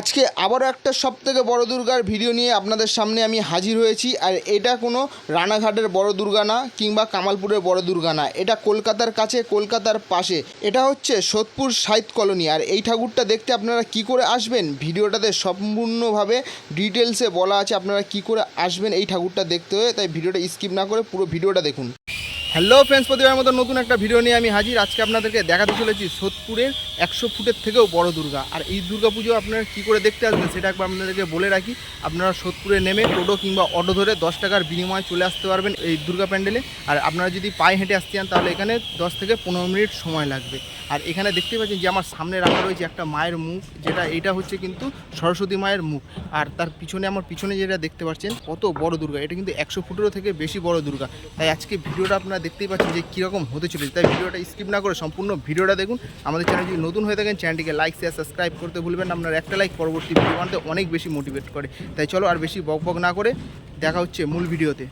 আজকে আবারও একটা সব থেকে বড় দুর্গার ভিডিও নিয়ে আপনাদের সামনে আমি হাজির হয়েছি। আর এটা কোনো রানাঘাটের বড় দুর্গা না, কিংবা কামালপুরের বড় দুর্গা না। এটা কলকাতার কাছে, কলকাতার পাশে। এটা হচ্ছে সোদপুর সাহিত্য কলোনি। আর এই ঠাকুরটা দেখতে আপনারা কি করে আসবেন? ভিডিওটাতে সম্পূর্ণভাবে ডিটেলসে বলা আছে আপনারা কি করে আসবেন এই ঠাকুরটা দেখতে হয়ে। তাই ভিডিওটা স্কিপ না করে পুরো ভিডিওটা দেখুন। হ্যালো ফ্রেন্ডস প্রতিবার মতো নতুন একটা ভিডিও নিয়ে আমি হাজির। আজকে আপনাদেরকে দেখাতে চলেছি সোদপুরের একশো ফুটের থেকেও বড় দুর্গা। আর এই দুর্গা পুজো আপনারা কী করে দেখতে আসবেন সেটা একবার আপনাদেরকে বলে রাখি। আপনারা সোদপুরে নেমে টোটো কিংবা অটো ধরে দশ টাকার বিনিময়ে চলে আসতে পারবেন এই দুর্গা প্যান্ডেলে। আর আপনারা যদি পায়ে হেঁটে আসতে চান, তাহলে এখানে দশ থেকে পনেরো মিনিট সময় লাগবে। আর এখানে দেখতে পাচ্ছেন যে আমার সামনে রাখা রয়েছে একটা মায়ের মুখ, যেটা এটা হচ্ছে কিন্তু সরস্বতী মায়ের মুখ। আর তার পিছনে আমার পিছনে যেটা দেখতে পাচ্ছেন, কত বড় দুর্গা। এটা কিন্তু একশো ফুটেরও থেকে বেশি বড় দুর্গা। তাই আজকে ভিডিওটা আপনারা দেখতেই পাচ্ছেন যে কীরকম হতে চলেছে। তাই ভিডিওটা স্কিপ না করে সম্পূর্ণ ভিডিওটা দেখুন। আমাদের চ্যানেল যদি নতুন হয়ে থাকেন চ্যানেলটিকে লাইক শেয়ার সাবস্ক্রাইব করতে ভুলবেন আপনার একটা লাইক পরবর্তী ভিডিও বানাতে অনেক বেশি মোটিভেট করে। তাই চলো আর বেশি বক বক না করে দেখা হচ্ছে মূল ভিডিওতে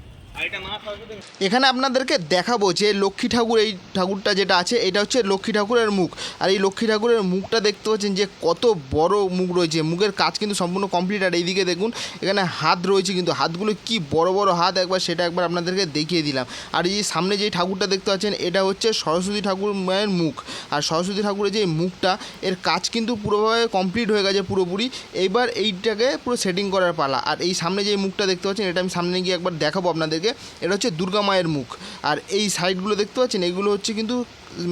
এখানে আপনাদেরকে দেখাবো যে লক্ষ্মী ঠাকুর, এই ঠাকুরটা যেটা আছে, এটা হচ্ছে লক্ষ্মী ঠাকুরের মুখ। আর এই লক্ষ্মী ঠাকুরের মুখটা দেখতে পাচ্ছেন যে কত বড় মুখ রয়েছে। মুখের কাজ কিন্তু সম্পূর্ণ কমপ্লিট আর এইদিকে দেখুন, এখানে হাত রয়েছে কিন্তু। হাতগুলো কি বড় বড় হাত, একবার সেটা একবার আপনাদেরকে দেখিয়ে দিলাম। আর এই সামনে যে ঠাকুরটা দেখতে পাচ্ছেন, এটা হচ্ছে সরস্বতী ঠাকুর মায়ের মুখ। আর সরস্বতী ঠাকুরের যে মুখটা, এর কাজ কিন্তু পুরোভাবে কমপ্লিট হয়ে গেছে পুরোপুরি। এইবার এইটাকে পুরো সেটিং করার পালা। আর এই সামনে যে মুখটা দেখতে পাচ্ছেন, এটা আমি সামনে গিয়ে একবার দেখাবো আপনাদেরকে এটা হচ্ছে দুর্গা মায়ের মুখ। আর এই সাইডগুলো দেখতে পাচ্ছেন এগুলো হচ্ছে কিন্তু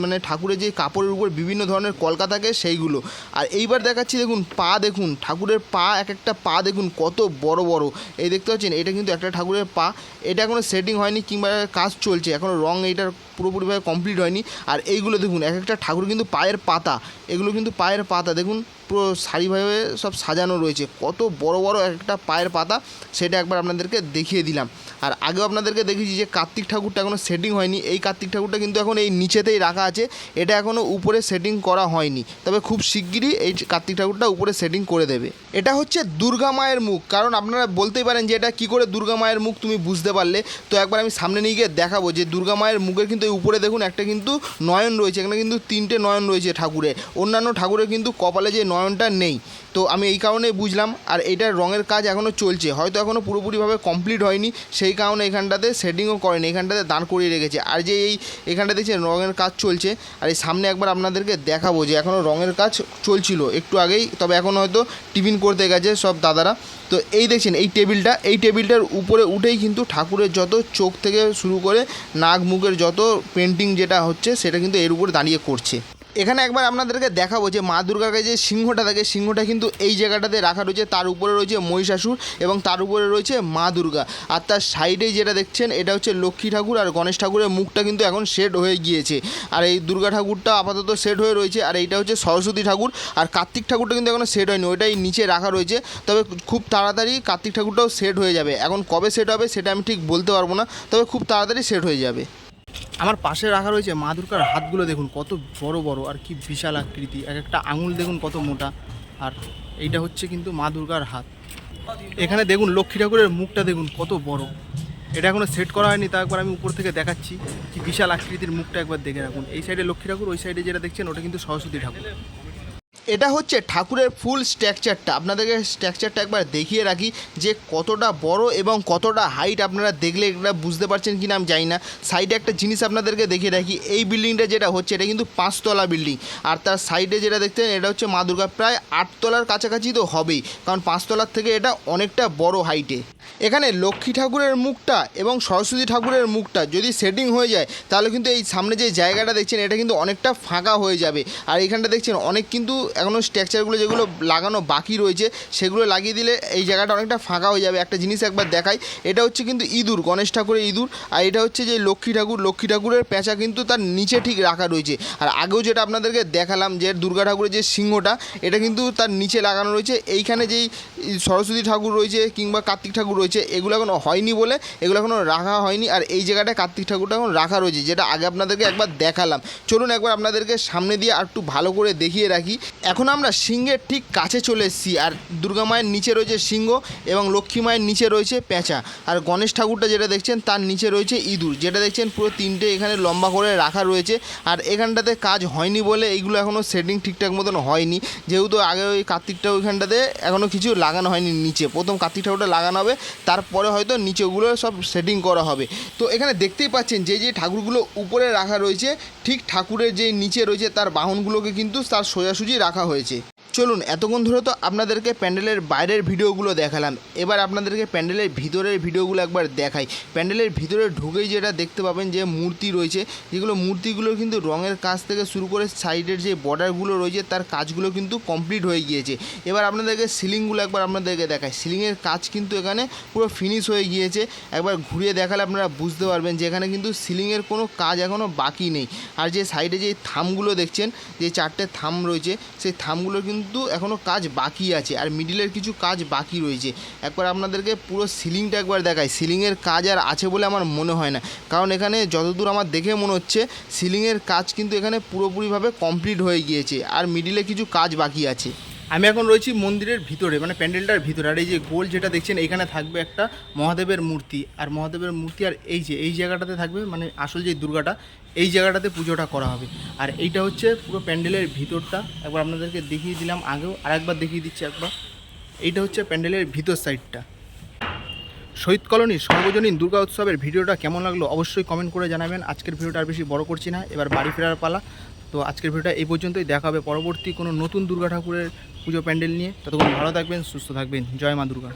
মানে ঠাকুরের যে কাপড়ের উপর বিভিন্ন ধরনের কলকা থাকে সেইগুলো। আর এইবার দেখাচ্ছি দেখুন, পা দেখুন, ঠাকুরের পা এক একটা পা দেখুন, কত বড় বড়। এই দেখতে পাচ্ছেন, এটা কিন্তু একটা ঠাকুরের পা। এটা এখনও সেটিং হয়নি কিংবা কাজ চলছে এখনও রং এইটার পুরোপুরিভাবে কমপ্লিট হয়নি। আর এইগুলো দেখুন এক একটা ঠাকুর কিন্তু পায়ের পাতা। এগুলো কিন্তু পায়ের পাতা, দেখুন, পুরো সারিভাবে সব সাজানো রয়েছে। কত বড় বড় এক একটা পায়ের পাতা, সেটা একবার আপনাদেরকে দেখিয়ে দিলাম। আর আগেও আপনাদেরকে দেখেছি যে কার্তিক ঠাকুরটা এখনও সেটিং হয়নি। এই কার্তিক ঠাকুরটা কিন্তু এখন এই নিচেতেই রাখা আছে, এটা এখনও উপরে সেটিং করা হয়নি। তবে খুব শিগগিরই এই কার্তিক ঠাকুরটা উপরে সেটিং করে দেবে। এটা হচ্ছে দুর্গা মায়ের মুখ। কারণ আপনারা বলতেই পারেন যে এটা কী করে দুর্গা মায়ের মুখ তুমি বুঝতে পারলে। তো একবার আমি সামনে নিয়ে গিয়ে দেখাবো যে দুর্গা মায়ের মুখের কিন্তু এই উপরে দেখুন একটা কিন্তু নয়ন রয়েছে, এখানে কিন্তু তিনটে নয়ন রয়েছে ঠাকুরের। অন্যান্য ঠাকুরের কিন্তু কপালে যে নয়নটা নেই। তো আমি এই কারণেই বুঝলাম, আর এইটার রঙের কাজ এখনও চলছে। হয়তো এখনও পুরোপুরিভাবে কমপ্লিট হয়নি। সেই কারণে এখানটাতে সেটিংও করেনি, এখানটাতে দাঁড় করিয়ে রেখেছে। আর যে এই এখানটা দেখছেন রঙের কাজ চলছে। আর এই সামনে একবার আপনাদেরকে দেখাবো যে এখনও রঙের কাজ চলছিল। একটু আগেই, তবে এখন হয়তো টিফিন করতে গেছে সব দাদারা। তো এই দেখছেন, এই টেবিলটা, এই টেবিলটার উপরে উঠেই কিন্তু ঠাকুরের যত চোখ থেকে শুরু করে নাক, মুখের যত পেন্টিং যেটা হচ্ছে, সেটা কিন্তু এর উপর দাঁড়িয়ে করছে। এখানে একবার আপনাদেরকে দেখাবো যে মা দুর্গাকে যে সিংহটা থাকে, সিংহটা কিন্তু এই জায়গাটাতে রাখা রয়েছে। তার উপরে রয়েছে মহিষাসুর এবং তার উপরে রয়েছে মা দুর্গা। আর তার সাইডেই যেটা দেখছেন, এটা হচ্ছে লক্ষ্মী ঠাকুর আর গণেশ ঠাকুরের মুখটা কিন্তু এখন সেট হয়ে গিয়েছে। আর এই দুর্গা ঠাকুরটা আপাতত সেট হয়ে রয়েছে, আর এইটা হচ্ছে সরস্বতী ঠাকুর। আর কার্তিক ঠাকুরটা কিন্তু এখনও সেট হয়নি, ওইটাই নিচে রাখা রয়েছে। তবে খুব তাড়াতাড়ি কার্তিক ঠাকুরটাও সেট হয়ে যাবে। এখন কবে সেট হবে, সেটা আমি ঠিক বলতে পারব না, তবে খুব তাড়াতাড়ি সেট হয়ে যাবে। আমার পাশে রাখা রয়েছে মা দুর্গার হাতগুলো দেখুন, কত বড় বড় আর কি বিশাল আকৃতি। এক একটা আঙুল দেখুন কত মোটা। আর এইটা হচ্ছে কিন্তু মা দুর্গার হাত। এখানে দেখুন লক্ষ্মী ঠাকুরের মুখটা দেখুন কত বড়। এটা এখনও সেট করা হয়নি, তা একবার আমি উপর থেকে দেখাচ্ছি। কি বিশাল আকৃতির মুখটা একবার দেখে রাখুন। এই সাইডে লক্ষ্মী ঠাকুর, ওই সাইডে যেটা দেখছেন, ওটা কিন্তু সরস্বতী ঠাকুর। এটা হচ্ছে ঠাকুরের ফুল স্ট্রাকচারটা। আপনাদেরকে স্ট্রাকচারটা একবার দেখিয়ে রাখি যে কতটা বড় এবং কতটা হাইট আপনারা দেখলে এটা বুঝতে পারছেন কি না আমি জানি না। সাইডে একটা জিনিস আপনাদেরকে দেখিয়ে রাখি, এই বিল্ডিংটা যেটা হচ্ছে এটা কিন্তু পাঁচতলা বিল্ডিং। আর তার সাইডে যেটা দেখতেন এটা হচ্ছে মা দুর্গা। প্রায় আটতলার কাছাকাছি তো হবেই, কারণ পাঁচতলার থেকে এটা অনেকটা বড় হাইটে। এখানে লক্ষ্মী ঠাকুরের মুখটা এবং সরস্বতী ঠাকুরের মুখটা যদি সেটিং হয়ে যায়, তাহলে কিন্তু এই সামনে যে জায়গাটা দেখছেন, এটা কিন্তু অনেকটা ফাঁকা হয়ে যাবে। আর এখানটা দেখছেন, অনেক কিন্তু এখনও স্ট্রাকচারগুলো যেগুলো লাগানো বাকি রয়েছে, সেগুলো লাগিয়ে দিলে এই জায়গাটা অনেকটা ফাঁকা হয়ে যাবে। একটা জিনিস একবার দেখাই, এটা হচ্ছে কিন্তু ইঁদুর, গণেশ ঠাকুরের ইঁদুর, আর এটা হচ্ছে যে লক্ষ্মী ঠাকুর, লক্ষ্মী ঠাকুরের পেঁচা কিন্তু তার নিচে ঠিক রাখা রয়েছে। আর আগেও যেটা আপনাদেরকে দেখালাম যে দুর্গা ঠাকুরের যে সিংহটা, এটা কিন্তু তার নিচে লাগানো রয়েছে। এইখানে যেই সরস্বতী ঠাকুর রয়েছে কিংবা কার্তিক ঠাকুর রয়েছে, এগুলো এখনও হয়নি বলে, এগুলো এখনও রাখা হয়নি। আর এই জায়গাটায় কার্তিক ঠাকুরটা এখন রাখা রয়েছে, যেটা আগে আপনাদেরকে একবার দেখালাম। চলুন একবার আপনাদেরকে সামনে দিয়ে আর একটু ভালো করে দেখিয়ে রাখি। এখন আমরা সিংহের ঠিক কাছে চলে এসেছি, আর দুর্গা মায়ের নিচে রয়েছে সিংহ এবং লক্ষ্মী মায়ের নিচে রয়েছে পেঁচা। আর গণেশ ঠাকুরটা যেটা দেখছেন, তার নিচে রয়েছে ইঁদুর। যেটা দেখছেন, পুরো তিনটে এখানে লম্বা করে রাখা রয়েছে। আর এখানটাতে কাজ হয়নি বলে এইগুলো এখনও সেটিং ঠিকঠাক মতন হয়নি। যেহেতু আগে ওই কার্তিকটা ওইখানটাতে এখনও কিছু লাগানো হয়নি নিচে। প্রথম কার্তিক ঠাকুরটা লাগানো হবে, তারপরে হয়তো নিচেগুলো সব সেটিং করা হবে। তো এখানে দেখতেই পাচ্ছেন, যে যে ঠাকুরগুলো উপরে রাখা রয়েছে, ঠিক ঠাকুরের যে নিচে রয়েছে, তার বাহনগুলোকে কিন্তু তার সোজাসুজি রাখা হয়েছে। চলুন, এতক্ষণ ধরে তো আপনাদেরকে প্যান্ডেলের বাইরের ভিডিওগুলো দেখালাম। এবার আপনাদেরকে প্যান্ডেলের ভিতরের ভিডিওগুলো একবার দেখাই। প্যান্ডেলের ভিতরে ঢুকেই যেটা দেখতে পাবেন যে মূর্তি রয়েছে। যেগুলো মূর্তিগুলো কিন্তু রঙের কাজ থেকে শুরু করে সাইডের যে বর্ডারগুলো রয়েছে, তার কাজগুলো কিন্তু কমপ্লিট হয়ে গিয়েছে। এবার আপনাদেরকে সিলিংগুলো একবার আপনাদেরকে দেখাই। সিলিংয়ের কাজ কিন্তু এখানে পুরো ফিনিশ হয়ে গিয়েছে। একবার ঘুরিয়ে দেখালে আপনারা বুঝতে পারবেন যে এখানে কিন্তু সিলিংয়ের কোনো কাজ এখনও বাকি নেই। আর যে সাইডে যে থামগুলো দেখছেন, যে চারটে থাম রয়েছে, সেই থামগুলো কিন্তু এখনও কাজ বাকি আছে আর মিডিলের কিছু কাজ বাকি রয়েছে। একবার আপনাদেরকে পুরো সিলিংটা একবার দেখাই। সিলিংয়ের কাজ আর আছে বলে আমার মনে হয় না। কারণ এখানে যতদূর আমার দেখে মনে হচ্ছে সিলিংয়ের কাজ কিন্তু এখানে পুরোপুরিভাবে কমপ্লিট হয়ে গিয়েছে আর মিডিলে কিছু কাজ বাকি আছে। আমি এখন রয়েছি মন্দিরের ভিতরে মানে প্যান্ডেলটার ভিতরে। আর এই যে গোল যেটা দেখছেন, এখানে থাকবে একটা মহাদেবের মূর্তি। আর মহাদেবের মূর্তি আর এই যে, এই জায়গাটাতে থাকবে মানে আসল যে দুর্গাটা এই জায়গাটাতে পুজোটা করা হবে। আর এইটা হচ্ছে পুরো প্যান্ডেলের ভিতরটা। একবার আপনাদেরকে দেখিয়ে দিলাম আগেও আর একবার দেখিয়ে দিচ্ছি একবার। এইটা হচ্ছে প্যান্ডেলের ভিতর সাইডটা। শহীদ কলোনির সর্বজনীন দুর্গা উৎসবের ভিডিওটা কেমন লাগল অবশ্যই কমেন্ট করে জানাবেন। আজকের ভিডিওটা আর বেশি বড় করছি না, এবার বাড়ি ফেরার পালা। তো আজকের ভিডিওটা এই পর্যন্তই, দেখা হবে পরবর্তী কোনো নতুন দুর্গা ঠাকুরের পুজো প্যান্ডেল নিয়ে। ততক্ষণ ভালো থাকবেন, সুস্থ থাকবেন। জয় মা দুর্গা।